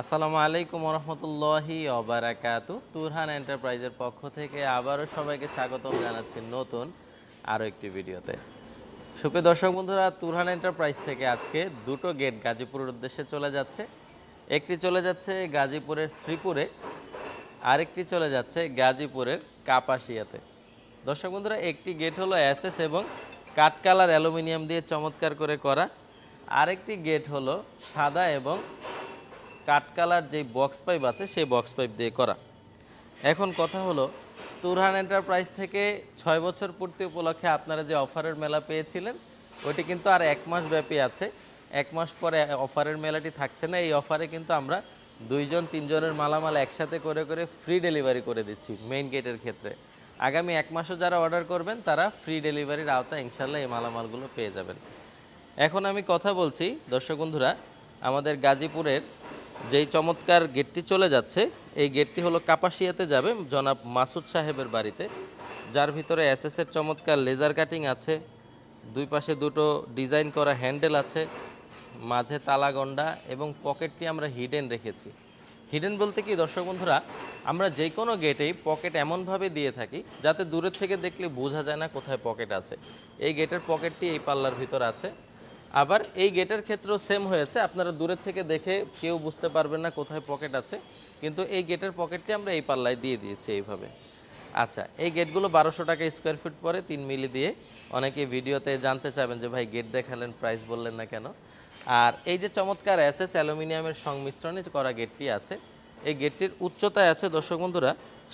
আসসালামু আলাইকুম রহমতুল্লাহি অবারাকাতু তুরহান এন্টারপ্রাইজের পক্ষ থেকে আবারও সবাইকে স্বাগতম জানাচ্ছি নতুন আরও একটি ভিডিওতে। সুপ্রিয় দর্শক বন্ধুরা, তুরহান এন্টারপ্রাইজ থেকে আজকে দুটো গেট গাজীপুরের উদ্দেশ্যে চলে যাচ্ছে। একটি চলে যাচ্ছে গাজীপুরের শ্রীপুরে, আরেকটি চলে যাচ্ছে গাজীপুরের কাপাসিয়াতে। দর্শক বন্ধুরা, একটি গেট হলো অ্যাসেস এবং কাঠ কালার অ্যালুমিনিয়াম দিয়ে চমৎকার করে করা। আরেকটি গেট হলো সাদা এবং কালার যে বক্স পাইপ আছে, সেই বক্স পাইপ দিয়ে করা। এখন কথা হলো, তুরহান এন্টারপ্রাইজ থেকে ছয় বছর পূর্তি উপলক্ষে আপনারা যে অফারের মেলা পেয়েছিলেন, ওইটি কিন্তু আর এক মাস ব্যাপী আছে। এক মাস পরে অফারের মেলাটি থাকছে না, এই অফারে কিন্তু আমরা দুইজন, তিনজনের মালামাল একসাথে করে করে ফ্রি ডেলিভারি করে দিচ্ছি মেইন গেটের ক্ষেত্রে। আগামী এক মাসও যারা অর্ডার করবেন, তারা ফ্রি ডেলিভারির আওতায় ইনশাল্লাহ এই মালামালগুলো পেয়ে যাবেন। এখন আমি কথা বলছি, দর্শক বন্ধুরা, আমাদের গাজীপুরের যেই চমৎকার গেটটি চলে যাচ্ছে, এই গেটটি হলো কাপাসিয়াতে যাবে জনাব মাসুদ সাহেবের বাড়িতে। যার ভিতরে এসএস এর চমৎকার লেজার কাটিং আছে, দুই পাশে দুটো ডিজাইন করা হ্যান্ডেল আছে, মাঝে তালাগন্ডা এবং পকেটটি আমরা হিডেন রেখেছি। হিডেন বলতে কি দর্শক বন্ধুরা, আমরা যে কোনো গেটেই পকেট এমনভাবে দিয়ে থাকি যাতে দূরের থেকে দেখলে বোঝা যায় না কোথায় পকেট আছে। এই গেটের পকেটটি এই পাল্লার ভিতর আছে। আবার এই গেটের ক্ষেত্রেও সেম হয়েছে। আপনারা দূরের থেকে দেখে কেউ বুঝতে পারবেন না কোথায় পকেট আছে। কিন্তু এই গেটের পকেটটি আমরা এই পাল্লায় দিয়ে দিয়েছি এইভাবে। আচ্ছা এই গেটগুলো বারোশো টাকা স্কোয়ার ফিট পরে তিন মিলি দিয়ে অনেকে ভিডিওতে জানতে চাবেন যে, ভাই, গেট দেখালেন প্রাইস বললেন না কেন? আর এই যে চমৎকার এসএস অ্যালুমিনিয়ামের সংমিশ্রণে করা গেটটি আছে, এই গেটটির উচ্চতায় আছে দর্শক বন্ধুরা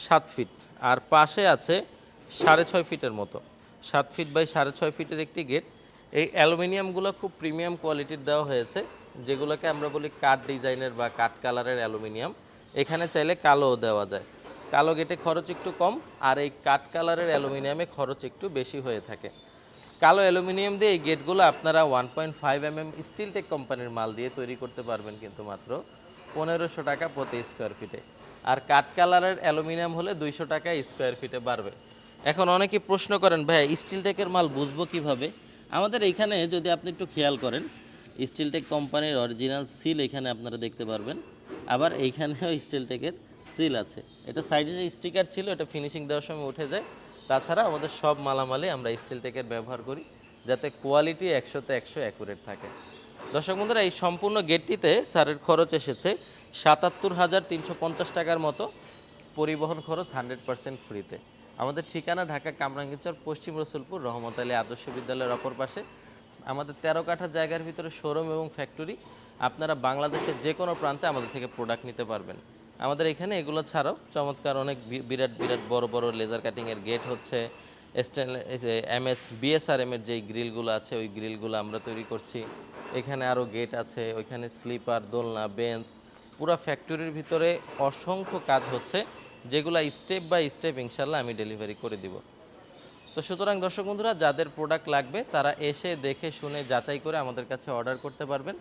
সাত ফিট আর পাশে আছে সাড়ে ছয় ফিটের মতো। সাত ফিট বাই সাড়ে ছয় ফিটের একটি গেট। এই অ্যালুমিনিয়ামগুলো খুব প্রিমিয়াম কোয়ালিটির দেওয়া হয়েছে, যেগুলোকে আমরা বলি কাঠ ডিজাইনের বা কাঠ কালারের অ্যালুমিনিয়াম। এখানে চাইলে কালোও দেওয়া যায়। কালো গেটে খরচ একটু কম, আর এই কাঠ কালারের অ্যালুমিনিয়ামে খরচ একটু বেশি হয়ে থাকে। কালো অ্যালুমিনিয়াম দিয়ে এই গেটগুলো আপনারা one point five M M steel tech কোম্পানির মাল দিয়ে তৈরি করতে পারবেন কিন্তু মাত্র পনেরোশো টাকা প্রতি স্কোয়ার ফিটে। আর কাঠ কালারের অ্যালুমিনিয়াম হলে দুইশো টাকা স্কোয়ার ফিটে বাড়বে। এখন অনেকে প্রশ্ন করেন, ভাই, স্টিল টেকের মাল বুঝব কীভাবে? আমাদের এইখানে যদি আপনি একটু খেয়াল করেন স্টিল টেক কোম্পানির অরিজিনাল সিল এখানে আপনারা দেখতে পারবেন। আবার এইখানেও স্টিল টেকের সিল আছে। এটা সাইডে যে স্টিকার ছিল, এটা ফিনিশিং দেওয়ার সময় উঠে যায়। তাছাড়া আমাদের সব মালামালে আমরা স্টিল টেকের ব্যবহার করি, যাতে কোয়ালিটি একশোতে একশো অ্যাকুরেট থাকে। দর্শক বন্ধুরা, এই সম্পূর্ণ গেটটিতে স্যারের খরচ এসেছে সাতাত্তর হাজার তিনশো পঞ্চাশ টাকার মতো। পরিবহন খরচ হান্ড্রেড পার্সেন্ট ফ্রিতে আমাদের ঠিকানা ঢাকা কামরাঙ্গীরচর, পশ্চিম রসুলপুর, রহমত আলী আদর্শ বিদ্যালয়ের অপর পাশে। আমাদের তেরো কাঠা জায়গার ভিতরে শোরুম এবং ফ্যাক্টরি। আপনারা বাংলাদেশের যে কোনো প্রান্তে আমাদের থেকে প্রোডাক্ট নিতে পারবেন। আমাদের এখানে এগুলো ছাড়াও চমৎকার অনেক বিরাট বিরাট বড় বড় লেজার কাটিংয়ের গেট হচ্ছে। এম এস বিএসআরএম এর যেই গ্রিলগুলো আছে, ওই গ্রিলগুলো আমরা তৈরি করছি। এখানে আরও গেট আছে, ওইখানে স্লিপার দোলনা বেঞ্চ পুরো ফ্যাক্টরির ভিতরে অসংখ্য কাজ হচ্ছে। যেগুলো স্টেপ বাই স্টেপ ইনশাল্লাহ আমি ডেলিভারি করে দিব। তো সুতরাং দর্শক বন্ধুরা, যাদের প্রোডাক্ট লাগবে, তারা এসে দেখে, শুনে, যাচাই করে আমাদের কাছে অর্ডার করতে পারবেন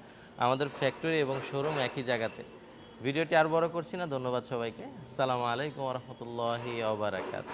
আমাদের ফ্যাক্টরি এবং শোরুম একই জায়গাতে। ভিডিওটি আর বড় করছি না, ধন্যবাদ সবাইকে। আসসালামু আলাইকুম রহমতুল্লাহি ওবরাকাত